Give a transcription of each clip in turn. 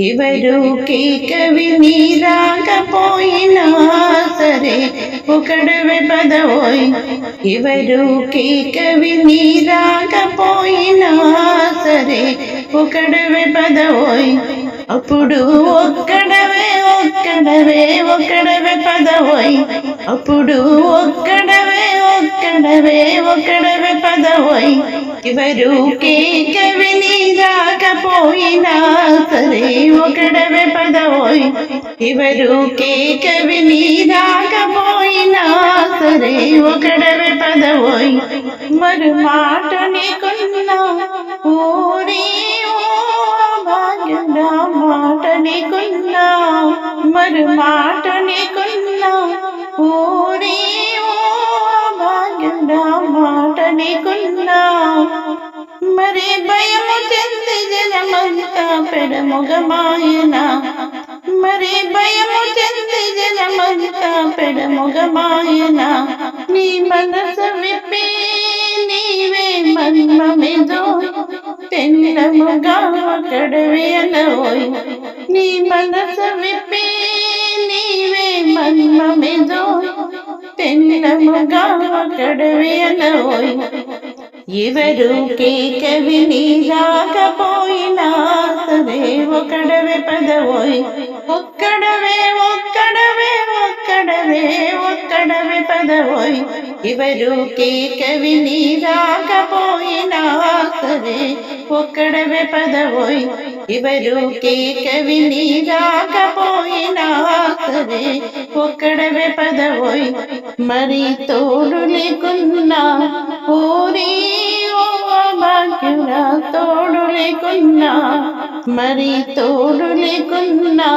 ఎవరు కవి నీరాకపోయినా సరే ఒకడవే పదవోయ్. ఎవరు కవి నీరాకపోయినా సరే ఒకడవే పదవోయ్. అప్పుడు ఒక్కడవే ఒక్కడవే ఒకడవే పదవోయ్. అప్పుడు ఒక్కడవే ఒక్కడవే ఒక్కడవే పదవై. ఎవరు కవి నీరాకపోయినా సరే ఒకడవే పదవోయ్ ఎవరు కవి నీరాకపోయినా సరే ఒకడవే పదవోయ్ మరు మాట నీకున్నా ఊరి ఓ మాట నీకున్నా మరు మాట నీకు ఉన్నావు మరి భయము చెంది జనమంతా పెడముగమాయన మరి భయము చెంది జనమంతా పెడముగమాయన నీ మనసు విప్పి నీవే మన్మమిదో. తెల్లముగా కడవి అనవోయ్ నీ మనసు విప్పి నీవే మన్మమిదో. తెల్లముగా కడవి అనవోయ్ ఎవరు కవి రాకపోయినా సదే ఒకడవే పదవోయ్. ఒక్కడవే ఒక్కడవే ఒక్కడవే ఒక్కడవే పదవోయ్. ఎవరు కవి రాకపోయినా సదే ఒక్కడవే పదవోయ్. ఎవరు కవిని నీరాకపోయినా సరే ఒక్కడవే పదవోయ్. మరి తోడు లేకున్నా ఊరి ఓ భాగ్యురా తోడు లేకున్నా. మరి తోడు లేకున్నా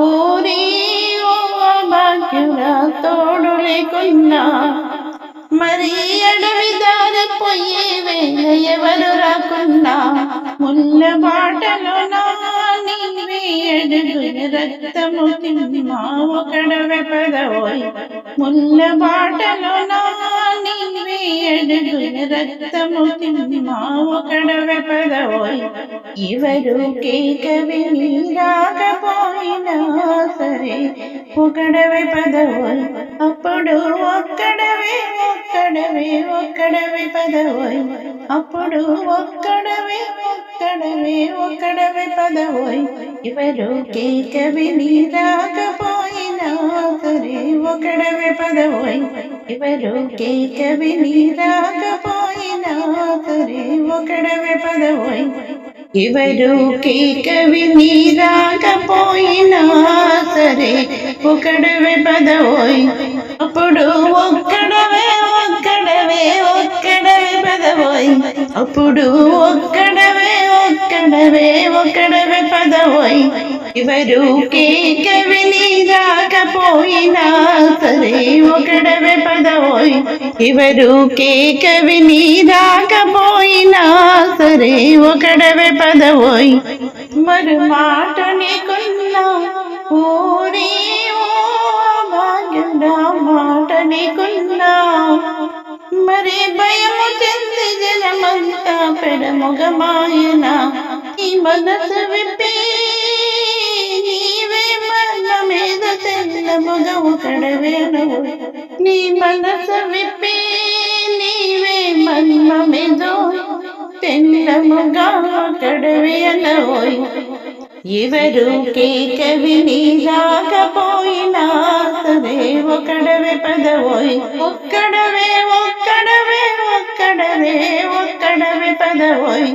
ఊరి ఓ భాగ్యురా తోడు లేకున్నా. మరి అడవి దారి పోయే వేళ ఎవరు రాకున్నా ముల్ల బాటలో నా నీవే అడుగు రక్తము తిమ్మా ఒకడవే పదవోయ్. ముల్ల బాటలో నా నీవే అడుగు రక్తము తిమ్మా ఒకడవే పదవోయ్ ఎవరు కవి రాకపోయినా సరే ఒకడవే పదవోయ్ అప్పుడు ఒక్కడవే ఒక్కడవే ఒక్కడవే పదవోయ్ అప్పుడు ఒక్కడవే ఒక్కడవే ఒక్కడవే పదవోయ్ ఎవరు కవి రాకపోయినా సరే ఒకడవే పదవోయ్ ఎవరు కవి రాకపోయినా సరే ఒకడవే పదవోయ్ ఎవరు కవి రాకపోయినా సరే ఒకడవే పదవోయ్ అప్పుడు ఒక్కడవే ఒక్కడవే ఒక్కడవే పదవోయ్ అప్పుడు ఒక్కడవే ఒక్కడవే ఒక్కడవే పదవోయ్ ఎవరు కవి రాకపోయినా సరే ఒకడవే ఇవరు ఎవరు కవి రాకపోయినా సరే ఒకడవే పదవోయ్. మరు మాట నీకున్నా ఊరే ఓ మాట నీకున్నా. మరి భయము చెంది జనమంతా పెడముగమాయన ఈ మనసు విపే మన మీద తెల్లముగ ఒకడవేనవు నీ మనసు విప్పి నీవే మన్మ మీద తెల్లముగా ఒకడవే అనవోయ్ ఎవరు కవి రాకపోయినా సరే ఒకడవే పదవోయ్ ఒక్కడవే ఒక్కడవే ఒక్కడవే ఒక్కడవే పదవోయ్